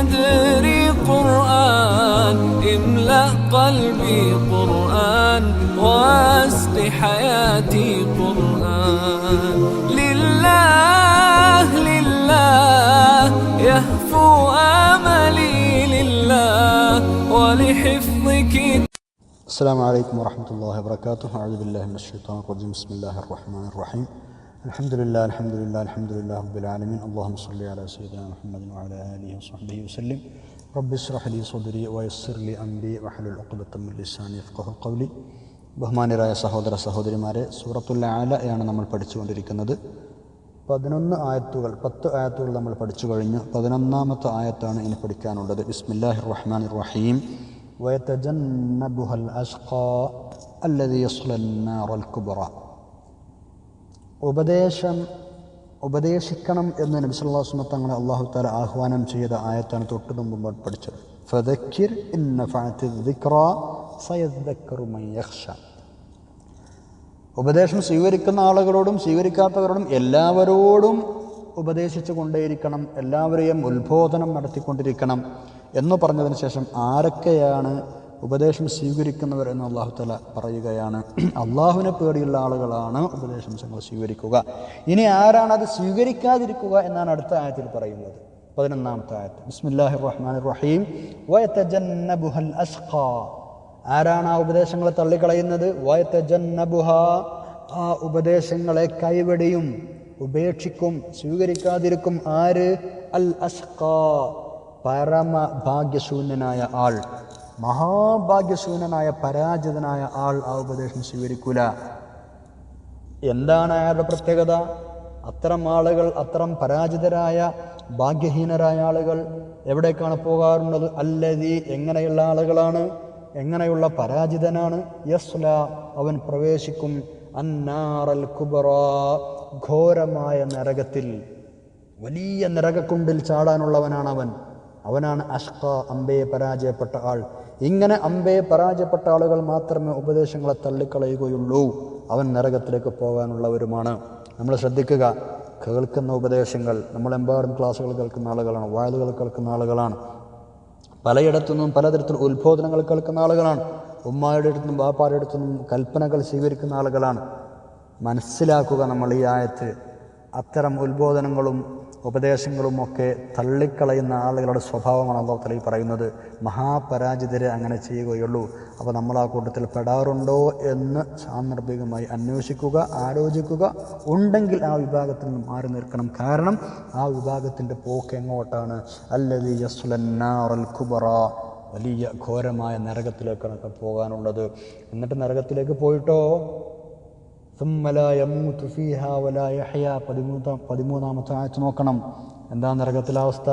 صدري قرآن املأ قلبي قرآن واسق حياتي قرآن. لله لله يهفو آملي لله ولحفظ كتاب السلام عليكم ورحمة الله وبركاته. أعوذ بالله من الشيطان الرجيم. بسم الله الرحمن الرحيم. الحمد لله الحمد لله الحمد لله رب العالمين اللهم صل على سيدنا محمد وعلى آله وصحبه وسلم رب اشرح لي صدري ويسر لي أمري واحلل عقدة من لساني يفقه قولي ബഹുമാനരായ സഹോദര സഹോദരിമാരെ സൂറത്തുൽ ആലയാണ് നമ്മൾ പഠിച്ചുകൊണ്ടിരിക്കുന്നത് പതിനൊന്ന് ആയത്തുകൾ പത്ത് ആയത്തുകൾ നമ്മൾ പഠിച്ചു കഴിഞ്ഞു പതിനൊന്നാമത്തെ ആയത്താണ് ഇനി പഠിക്കാനുള്ളത് ബിസ്മില്ലാഹിർ റഹ്മാൻ റഹീം വയതജന്നബുഹൽ അഷ്ഖാ അല്ലദി യസ്ലൻ നാറൽ കുബ്റ ഉപദേശം ഉപദേശിക്കണം എന്ന് നബി സല്ലല്ലാഹു അലൈഹി വസല്ലം തങ്ങളെ അള്ളാഹു താല ആഹ്വാനം ചെയ്ത ആയത്താണ് തൊട്ട് മുമ്പ് പഠിച്ചത്. ഉപദേശം സ്വീകരിക്കുന്ന ആളുകളോടും സ്വീകരിക്കാത്തവരോടും എല്ലാവരോടും ഉപദേശിച്ചു കൊണ്ടേയിരിക്കണം എല്ലാവരെയും ഉത്ബോധനം നടത്തിക്കൊണ്ടിരിക്കണം എന്ന് പറഞ്ഞതിന് ശേഷം ആരൊക്കെയാണ് ഉപദേശം സ്വീകരിക്കുന്നവർ എന്ന് അള്ളാഹു തല പറയുകയാണ്. അള്ളാഹുവിനെ പേടിയുള്ള ആളുകളാണ് ഉപദേശം ഞങ്ങൾ സ്വീകരിക്കുക. ഇനി ആരാണ് അത് സ്വീകരിക്കാതിരിക്കുക എന്നാണ് അടുത്ത ആയത്തിൽ പറയുന്നത്. പതിനൊന്നാമത്തെ ആയത്ത്. ബിസ്മില്ലാഹി റഹ്മാൻ റഹീം വയതജന്നബുഹൽ അഷ്ഖാ ആരാണ് ആ ഉപദേശങ്ങളെ തള്ളിക്കളയുന്നത്? വയത്തജന്നബുഹ ആ ഉപദേശങ്ങളെ കൈവെടിയും ഉപേക്ഷിക്കും സ്വീകരിക്കാതിരിക്കും ആര്? അൽ അസ്ഖാ. പരമ ഭാഗ്യശൂന്യനായ ആൾ. മഹാഭാഗ്യശൂന്യനായ പരാജിതനായ ആൾ ആ ഉപദേശം സ്വീകരിക്കൂല. എന്താണ് അയാളുടെ പ്രത്യേകത? അത്തരം ആളുകൾ അത്തരം പരാജിതരായ ഭാഗ്യഹീനരായ ആളുകൾ എവിടേക്കാണ് പോകാറുള്ളത്? അല്ലതി എങ്ങനെയുള്ള ആളുകളാണ്? എങ്ങനെയുള്ള പരാജിതനാണ്? യസ്ല അവൻ പ്രവേശിക്കും. അന്നാറൽ കുബറ ഘോരമായ നരകത്തിൽ. വലിയ നരകക്കുണ്ടിൽ ചാടാനുള്ളവനാണ് അവൻ അവനാണ് അഷ്ക അമ്പയെ പരാജയപ്പെട്ട ആൾ. ഇങ്ങനെ അമ്പയെ പരാജയപ്പെട്ട ആളുകൾ മാത്രമേ ഉപദേശങ്ങളെ തള്ളിക്കളയുകയുള്ളൂ. അവൻ നരകത്തിലേക്ക് പോകാനുള്ളവരുമാണ്. നമ്മൾ ശ്രദ്ധിക്കുക കേൾക്കുന്ന ഉപദേശങ്ങൾ നമ്മളെമ്പാടും ക്ലാസ്സുകൾ കേൾക്കുന്ന ആളുകളാണ് വായലുകൾ കേൾക്കുന്ന ആളുകളാണ്. പലയിടത്തുനിന്നും പലതരത്തിൽ ഉത്ബോധനങ്ങൾ കേൾക്കുന്ന ആളുകളാണ്. ഉമ്മായുടെ അടുത്തും ബാപ്പാരുടെ അടുത്തുനിന്നും കൽപ്പനകൾ സ്വീകരിക്കുന്ന ആളുകളാണ്. മനസ്സിലാക്കുക നമ്മൾ ഈ ആയത്ത്. അത്തരം ഉത്ബോധനങ്ങളും ഉപദേശങ്ങളും ഒക്കെ തള്ളിക്കളയുന്ന ആളുകളുടെ സ്വഭാവമാണ് അള്ളാഹു തല ഈ പറയുന്നത്. മഹാപരാജിതരെ അങ്ങനെ ചെയ്യുകയുള്ളൂ. അപ്പോൾ നമ്മൾ ആ കൂട്ടത്തിൽ പെടാറുണ്ടോ എന്ന് സാന്ദർഭികമായി അന്വേഷിക്കുക ആലോചിക്കുക. ഉണ്ടെങ്കിൽ ആ വിഭാഗത്തിൽ നിന്ന് മാറി നിൽക്കണം. കാരണം ആ വിഭാഗത്തിന്റെ പോക്ക് എങ്ങോട്ടാണ്? അല്ലതി യസ്ലന്നാറൽ കുബറ. വലിയ ഘോരമായ നരകത്തിലേക്കാണ് പോകാനുള്ളത്. എന്നിട്ട് നരകത്തിലേക്ക് പോയിട്ടോ? പതിമൂന്നാമത്തെ ആഴ്ച നോക്കണം. എന്താ നരകത്തിലെ അവസ്ഥ?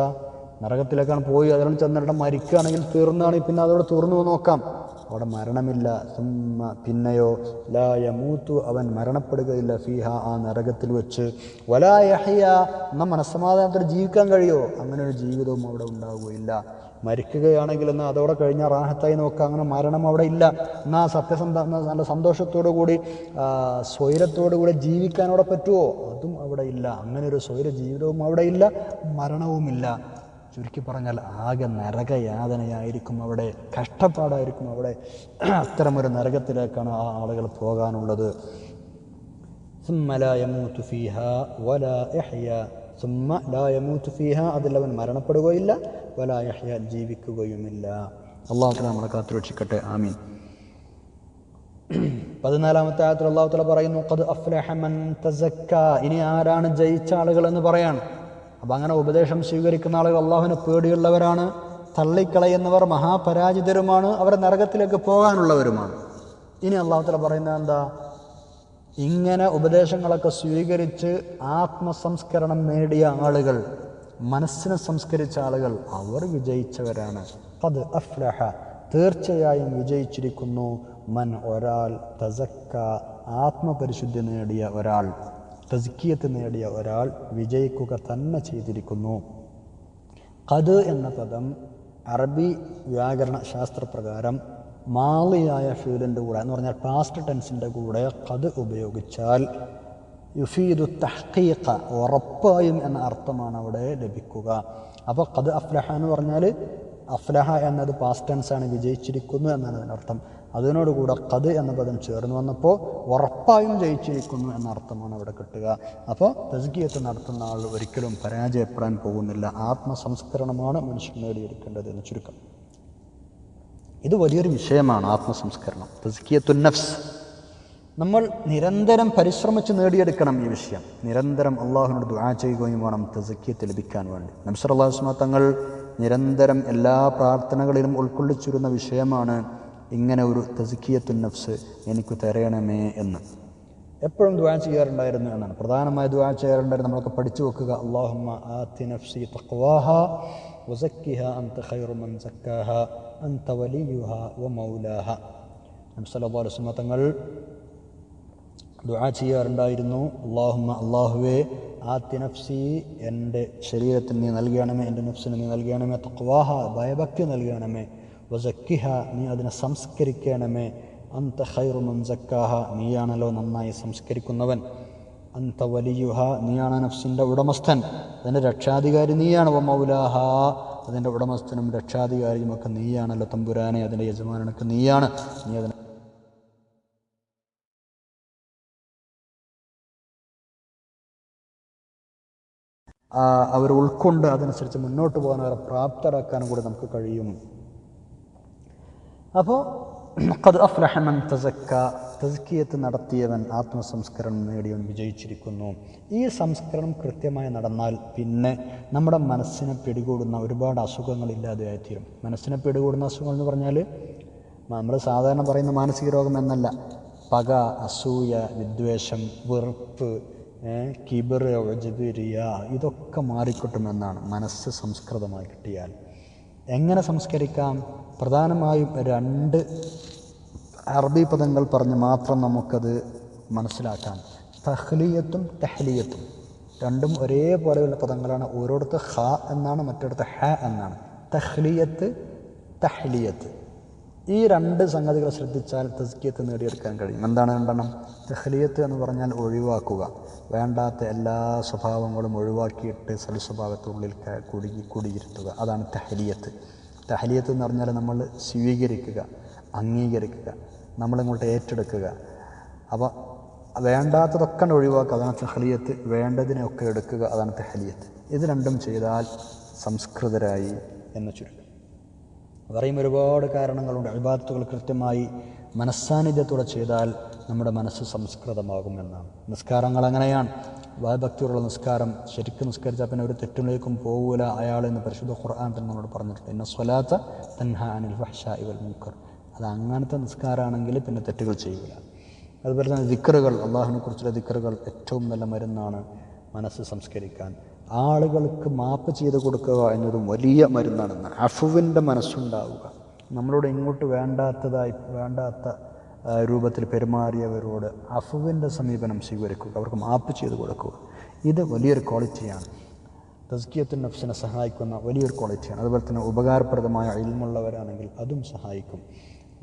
നരകത്തിലേക്കാണ് പോയി. അതിനോട് ചെന്നിട്ട് മരിക്കുകയാണെങ്കിൽ തീർന്നാണ്. പിന്നെ അതോടെ തീർന്നു നോക്കാം. അവിടെ മരണമില്ല. സുമ്മ പിന്നെയോ ലായമൂത്തു അവൻ മരണപ്പെടുകയില്ല ഫീഹ ആ നരകത്തിൽ വെച്ച്. വലായഹയ എന്ന മനസ്സമാധാനത്തോടെ ജീവിക്കാൻ കഴിയോ? അങ്ങനെ ഒരു ജീവിതവും അവിടെ ഉണ്ടാവുകയില്ല. മരിക്കുകയാണെങ്കിൽ എന്നാൽ അതോടെ കഴിഞ്ഞാൽ റാഹത്തായി നോക്കുക അങ്ങനെ മരണം അവിടെ ഇല്ല. എന്നാൽ സത്യസന്ധ നല്ല സന്തോഷത്തോടു കൂടി സ്വൈരത്തോടു കൂടി ജീവിക്കാൻ അവിടെ പറ്റുമോ അതും അവിടെ ഇല്ല. അങ്ങനെ ഒരു സ്വൈര ജീവിതവും അവിടെ ഇല്ല. മരണവുമില്ല. ചുരുക്കി പറഞ്ഞാൽ ആകെ നരകയാതനയായിരിക്കും അവിടെ. കഷ്ടപ്പാടായിരിക്കും അവിടെ. അത്തരമൊരു നരകത്തിലേക്കാണ് ആ ആളുകൾ പോകാനുള്ളത്. സുമ്മ ലാ യമൂത്ത് ഫീഹ അതിലവൻ മരണപ്പെടുകയില്ല. വലായഹ്യ ജീവിക്കുകയുമില്ല. അള്ളാഹു നമ്മളെ കാത്തുരക്ഷിക്കട്ടെ. ആമീൻ. പതിനാലാമത്തെ ആയത്തിൽ അള്ളാഹു തല പറയുന്നു ഖദ് തസക്ക. ഇനി ആരാണ് ജയിച്ച ആളുകൾ എന്ന് പറയാണ്. അപ്പം അങ്ങനെ ഉപദേശം സ്വീകരിക്കുന്ന ആളുകൾ അള്ളാഹുവിന് പേടിയുള്ളവരാണ് തള്ളിക്കളയുന്നവർ മഹാപരാജിതരുമാണ് അവർ നരകത്തിലേക്ക് പോകാനുള്ളവരുമാണ്. ഇനി അള്ളാഹു തല പറയുന്നത് എന്താ? ഇങ്ങനെ ഉപദേശങ്ങളൊക്കെ സ്വീകരിച്ച് ആത്മസംസ്കരണം നേടിയ ആളുകൾ മനസ്സിനെ സംസ്കരിച്ച ആളുകൾ അവർ വിജയിച്ചവരാണ്. അത് അഫ്ലഹ. തീർച്ചയായും വിജയിച്ചിരിക്കുന്നു. മൻ ഒരാൾ തസക്ക ആത്മപരിശുദ്ധി നേടിയ ഒരാൾ തസ്കിയത്ത് നേടിയ ഒരാൾ വിജയിക്കുക തന്നെ ചെയ്തിരിക്കുന്നു. കത് എന്ന പദം അറബി വ്യാകരണ ശാസ്ത്രപ്രകാരം മാളിയായ ഫീലിന്റെ കൂടെ എന്ന് പറഞ്ഞാൽ പാസ്റ്റ് ടെൻസിന്റെ കൂടെ കത് ഉപയോഗിച്ചാൽ യുഫീദു തഹ്ഖീഖ ഉറപ്പായും എന്ന അർത്ഥമാണ് അവിടെ ലഭിക്കുക. അപ്പോൾ കത് അഫ്ലഹ എന്ന് പറഞ്ഞാൽ അഫ്ലഹ എന്നത് പാസ്റ്റ് ടെൻസാണ് വിജയിച്ചിരിക്കുന്നു എന്നാണ് അതിനർത്ഥം. അതിനോടുകൂടെ കത് എന്ന പദം ചേർന്ന് വന്നപ്പോൾ ഉറപ്പായും ജയിച്ചിരിക്കുന്നു എന്ന അർത്ഥമാണ് അവിടെ കിട്ടുക. അപ്പോൾ തസ്കിയത്ത് നടത്തുന്ന ആൾ ഒരിക്കലും പരാജയപ്പെടാൻ പോകുന്നില്ല. ആത്മസംസ്കരണമാണ് മനുഷ്യൻ നേടിയെടുക്കേണ്ടത് എന്ന് ചുരുക്കം. ഇത് വലിയൊരു വിഷയമാണ് ആത്മസംസ്കരണം. തസ്കിയത്തുൻ നഫ്സ്. നമ്മൾ നിരന്തരം പരിശ്രമിച്ച് നേടിയെടുക്കണം ഈ വിഷയം. നിരന്തരം അള്ളാഹുവിനോട് ദുആ ചെയ്യുകയും വേണം തസക്കിയത്ത് ലഭിക്കാൻ വേണ്ടി. നംസർ അള്ളാഹുസ്മ തങ്ങൾ നിരന്തരം എല്ലാ പ്രാർത്ഥനകളിലും ഉൾക്കൊള്ളിച്ചിരുന്ന വിഷയമാണ് ഇങ്ങനെ ഒരു തസക്കിയത്തുൻ നഫ്സ് എനിക്ക് തരയണമേ എന്ന്. എപ്പോഴും ദ്വാ ചെയ്യാറുണ്ടായിരുന്നു എന്നാണ്. പ്രധാനമായി ദ്വാ ചെയ്യാറുണ്ടായിരുന്നു നമ്മളൊക്കെ പഠിച്ചു വെക്കുക. അള്ളാഹുമ്മ ആത്തി നഫ്സി വ തങ്ങൾ ദുആ ചെയ്യാറുണ്ടായിരുന്നു. അള്ളാഹുമ്മ അള്ളാഹുവേ ആത്തി നഫ്സി എന്റെ ശരീരത്തിന് നീ നൽകണമേ എന്റെ നഫ്സിന് നീ നൽകണമേ തക്വാഹ ഭയഭക്തി നൽകണമേ വസക്കിഹ നീ അതിനെ സംസ്കരിക്കണമേ അന്ത ഖൈറു മൻ സക്കാഹ നീയാണല്ലോ നന്നായി സംസ്കരിക്കുന്നവൻ. അന്ത വലിയുഹ നീയാണ് നഫ്സിന്റെ ഉടമസ്ഥൻ. അതിന്റെ രക്ഷാധികാരി നീയാണ്. വമൗലാഹ മൗലാഹ അതിന്റെ ഉടമസ്ഥനും രക്ഷാധികാരിയുമൊക്കെ നീയാണല്ലോ തമ്പുരാനെ. അതിന്റെ യജമാനനൊക്കെ നീയാണ്. നീ അതിനെ അവർ ഉൾക്കൊണ്ട് അതനുസരിച്ച് മുന്നോട്ട് പോകാൻ അവരെ പ്രാപ്തരാക്കാനും കൂടി നമുക്ക് കഴിയും. അപ്പോൾ ഖദ് അഫ്ലഹമൻ തസക്ക തസ്കിയത്ത് നടത്തിയവൻ ആത്മസംസ്കരണം നേടിയവൻ വിജയിച്ചിരിക്കുന്നു. ഈ സംസ്കരണം കൃത്യമായി നടന്നാൽ പിന്നെ നമ്മുടെ മനസ്സിനെ പിടികൂടുന്ന ഒരുപാട് അസുഖങ്ങളില്ലാതെയായിത്തീരും മനസ്സിനെ പിടികൂടുന്ന അസുഖങ്ങൾ എന്ന് പറഞ്ഞാൽ നമ്മൾ സാധാരണ പറയുന്ന മാനസിക രോഗം എന്നല്ല. പക അസൂയ വിദ്വേഷം വെറുപ്പ് കിബർ ഒജബിരിയ ഇതൊക്കെ മാറിക്കിട്ടുമെന്നാണ് മനസ്സ് സംസ്കൃതമായി കിട്ടിയാൽ. എങ്ങനെ സംസ്കരിക്കാം? പ്രധാനമായും രണ്ട് അറബി പദങ്ങൾ പറഞ്ഞ് മാത്രം നമുക്കത് മനസ്സിലാക്കാം. തഹ്ലിയത്തും തെഹ്ലിയത്തും. രണ്ടും ഒരേപോലെയുള്ള പദങ്ങളാണ്. ഓരോടത്ത് ഹ എന്നാണ് മറ്റൊരിടത്ത് ഹ എന്നാണ്. തഹ്ലിയത്ത് തഹ്ലിയത്ത്. ഈ രണ്ട് സംഗതികൾ ശ്രദ്ധിച്ചാൽ തസ്കിയത്ത് നേടിയെടുക്കാൻ കഴിയും. എന്താണ് രണ്ടെണ്ണം? തെഹ്ലിയത്ത് എന്ന് പറഞ്ഞാൽ ഒഴിവാക്കുക. വേണ്ടാത്ത എല്ലാ സ്വഭാവങ്ങളും ഒഴിവാക്കിയിട്ട് സൽസ്വഭാവത്തിനുള്ളിൽ കുടുങ്ങി കുടിയിരുത്തുക. അതാണ് തെഹ്ലിയത്ത് തെഹ്ലിയത്ത് എന്ന് പറഞ്ഞാൽ നമ്മൾ സ്വീകരിക്കുക അംഗീകരിക്കുക നമ്മളിങ്ങോട്ട് ഏറ്റെടുക്കുക. അപ്പോൾ വേണ്ടാത്തതൊക്കെ ഒഴിവാക്കുക. അതാണ് തെഹ്ലിയത്ത് വേണ്ടതിനെയൊക്കെ എടുക്കുക. അതാണ് തെഹ്ലിയത്ത് ഇത് രണ്ടും ചെയ്താൽ സംസ്കൃതരായി എന്ന് ചുരുക്കം. പറയും ഒരുപാട് കാരണങ്ങളുണ്ട്. അഭിബാധത്തുകൾ കൃത്യമായി മനസ്സാന്നിധ്യത്തോടെ ചെയ്താൽ നമ്മുടെ മനസ്സ് സംസ്കൃതമാകും എന്നാണ്. നിസ്കാരങ്ങൾ അങ്ങനെയാണ്. ഭയഭക്തിയുള്ള നിസ്കാരം ശരിക്കും നിസ്കരിച്ചാൽ പിന്നെ ഒരു തെറ്റിലേക്കും പോകൂല അയാൾ എന്ന് പരിശുദ്ധ ഖുർആൻ തന്നെ നമ്മളോട് പറഞ്ഞിട്ടുണ്ട്. ഇന്ന സ്വലാത്ത തൻഹ അനിൽ ഫഹ്ഷ ഇവൽ മുക്കർ അത് അങ്ങനത്തെ നിസ്കാരമാണെങ്കിൽ പിന്നെ തെറ്റുകൾ ചെയ്യില്ല അതുപോലെ തന്നെ ദിക്കറുകൾ അള്ളാഹുവിനെ കുറിച്ചുള്ള ദിക്കറുകൾ ഏറ്റവും നല്ല മരുന്നാണ് മനസ്സ് സംസ്കരിക്കാൻ. ആളുകൾക്ക് മാപ്പ് ചെയ്ത് കൊടുക്കുക എന്നതും വലിയ മരുന്നാണെന്ന് അഫുവിന്റെ മനസ്സുണ്ടാവുക. നമ്മളോട് ഇങ്ങോട്ട് വേണ്ടാത്തതായി വേണ്ടാത്ത രൂപത്തിൽ പെരുമാറിയവരോട് അഫുവിന്റെ സമീപനം സ്വീകരിക്കുക. അവർക്ക് മാപ്പ് ചെയ്ത് കൊടുക്കുക. ഇത് വലിയൊരു ക്വാളിറ്റിയാണ്. തസ്കിയത്തിൻ നഫ്സിനെ സഹായിക്കുന്ന വലിയൊരു ക്വാളിറ്റിയാണ്. അതുപോലെ തന്നെ ഉപകാരപ്രദമായ ഇൽമുള്ളവരാണെങ്കിൽ അതും സഹായിക്കും.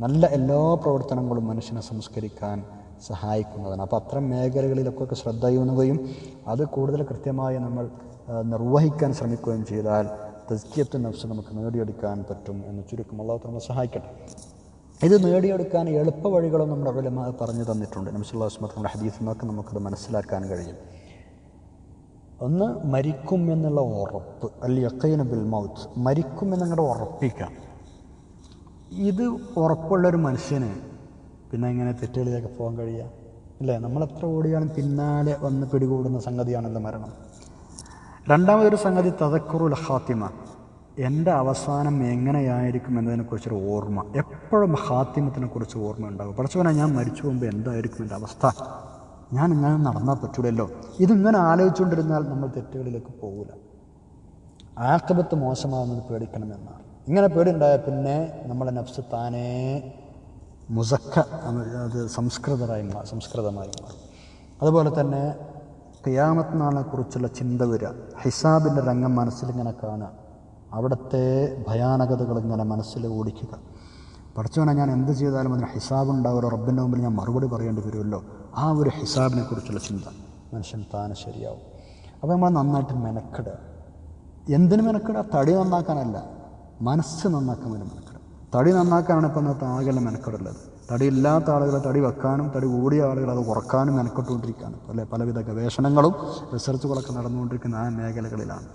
നല്ല എല്ലാ പ്രവർത്തനങ്ങളും മനുഷ്യനെ സംസ്കരിക്കാൻ സഹായിക്കുന്നതാണ്. അപ്പോൾ അത്തരം മേഖലകളിലൊക്കെ ശ്രദ്ധയൂന്നുകയും അത് കൂടുതൽ കൃത്യമായി നമ്മൾ നിർവഹിക്കാൻ ശ്രമിക്കുകയും ചെയ്താൽ തസ്കിയത്തുൻ നഫ്സ് നമുക്ക് നേടിയെടുക്കാൻ പറ്റും എന്ന് ചുരുക്കം അള്ളാഹു നമ്മൾ സഹായിക്കട്ടെ. ഇത് നേടിയെടുക്കാൻ എളുപ്പ വഴികളും നമ്മുടെ ഉലമ പറഞ്ഞു തന്നിട്ടുണ്ട്. നബിസുല്ലാ വസ്മത്തിന്റെ ഹദീസിൽ നിന്നൊക്കെ നമുക്കത് മനസ്സിലാക്കാൻ കഴിയും. ഒന്ന് മരിക്കും എന്നുള്ള ഉറപ്പ് അൽ യക്കൈന ബിൽ മൗത്ത്. മരിക്കും എന്നങ്ങോട്ട് ഉറപ്പിക്കാം. ഇത് ഉറപ്പുള്ളൊരു മനുഷ്യന് പിന്നെ ഇങ്ങനെ തെറ്റുകളിലേക്ക് പോകാൻ കഴിയുക അല്ലേ നമ്മളെത്ര ഓടിയാലും പിന്നാലെ വന്ന് പിടികൂടുന്ന സംഗതിയാണല്ലോ മരണം. രണ്ടാമതൊരു സംഗതി തതക്കുറുൽ ഹാത്തിമ എന്റെ അവസാനം എങ്ങനെയായിരിക്കും എന്നതിനെക്കുറിച്ചൊരു ഓർമ്മ. എപ്പോഴും ഹാത്തിമത്തിനെ കുറിച്ച് ഓർമ്മ ഉണ്ടാകും പഠിച്ചവനെ ഞാൻ മരിച്ചു പോകുമ്പോൾ എന്തായിരിക്കും എന്റെ അവസ്ഥ? ഞാൻ ഇങ്ങനെ നടന്നാൽ പറ്റൂലല്ലോ. ഇതിങ്ങനെ ആലോചിച്ചുകൊണ്ടിരുന്നാൽ നമ്മൾ തെറ്റുകളിലേക്ക് പോകില്ല ആക്കബത്ത് മോശമാകുന്നത് പേടിക്കണമെന്നാണ്. ഇങ്ങനെ പേടിയുണ്ടായാൽ പിന്നെ നമ്മളെ നഫ്സ് താനേ മുസക്ക അത് സംസ്കൃതരായി സംസ്കൃതമായി മാറും. അതുപോലെ തന്നെ ഖിയാമത്ത് നാളിനെ കുറിച്ചുള്ള ചിന്ത വരിക. ഹിസാബിന്റെ രംഗം മനസ്സിലിങ്ങനെ കാണുക. അവിടുത്തെ ഭയാനകതകൾ ഇങ്ങനെ മനസ്സിൽ ഓടിക്കുക. പഠിച്ചവനെ ഞാൻ എന്ത് ചെയ്താലും അതിന് ഹിസാബ് ഉണ്ടാവുമല്ലോ റബ്ബിന്റെ മുമ്പിൽ ഞാൻ മറുപടി പറയേണ്ടി വരുമല്ലോ. ആ ഒരു ഹിസാബിനെ കുറിച്ചുള്ള ചിന്ത മനുഷ്യൻ താനെ ശരിയാവും. അപ്പോൾ നമ്മൾ നന്നായിട്ട് മെനക്കെടുക. എന്തിനു മെനക്കെടുക? തടി നന്നാക്കാനല്ല. മനസ്സ് നന്നാക്കാൻ വേണ്ടി മെനക്കെടുക. തടി നന്നാക്കാനാണ് ഇപ്പം ഇന്നത്തെ ആകെ മെനക്കെടുള്ളത്. തടി ഇല്ലാത്ത ആളുകളെ തടി വെക്കാനും തടി കൂടിയ ആളുകൾ അത് കുറക്കാനും മെനക്കെട്ടുകൊണ്ടിരിക്കുകയാണ്. അല്ലെ? പലവിധ ഗവേഷണങ്ങളും റിസർച്ചുകളൊക്കെ നടന്നുകൊണ്ടിരിക്കുന്ന ആ മേഖലകളിലാണ്.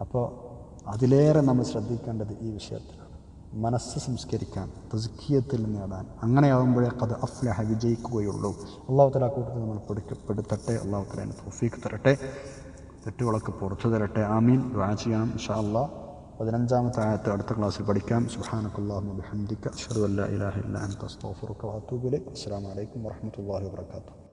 അപ്പോൾ അതിലേറെ നമ്മൾ ശ്രദ്ധിക്കേണ്ടത് ഈ വിഷയത്തിലാണ്. മനസ്സ് സംസ്കരിക്കാൻ തസ്കിയത്തിൽ നേടാൻ. അങ്ങനെയാകുമ്പോഴേ അത് അഫ്ലഹ വിജയിക്കുകയുള്ളൂ. അള്ളാഹുത്തല തല കൂട്ടത്തിൽ നമ്മൾ പിടിക്കപ്പെടുത്തട്ടെ അള്ളാഹുത്തല തല തോഫീക്ക് തരട്ടെ. തെറ്റുകളൊക്കെ പുറത്തു തരട്ടെ. ആമീൻ. ദുആ ചെയ്യണം. ഇൻഷാ അള്ളാഹ് പതിനഞ്ചാമത്തെ ആയത്ത് അടുത്ത ക്ലാസ്സിൽ പഠിക്കാം. സുഹാനക്കുല്ലാഹു ബിഹംദിക അഷ്ഹദു അല്ലാ ഇലാഹ ഇല്ല അൻത അസ്തഗ്ഫിറുക വഅതൂബു ഇലൈക്. അസ്സലാമു അലൈക്കും വറഹ്മത്തുള്ളാഹി വബറകാതുഹു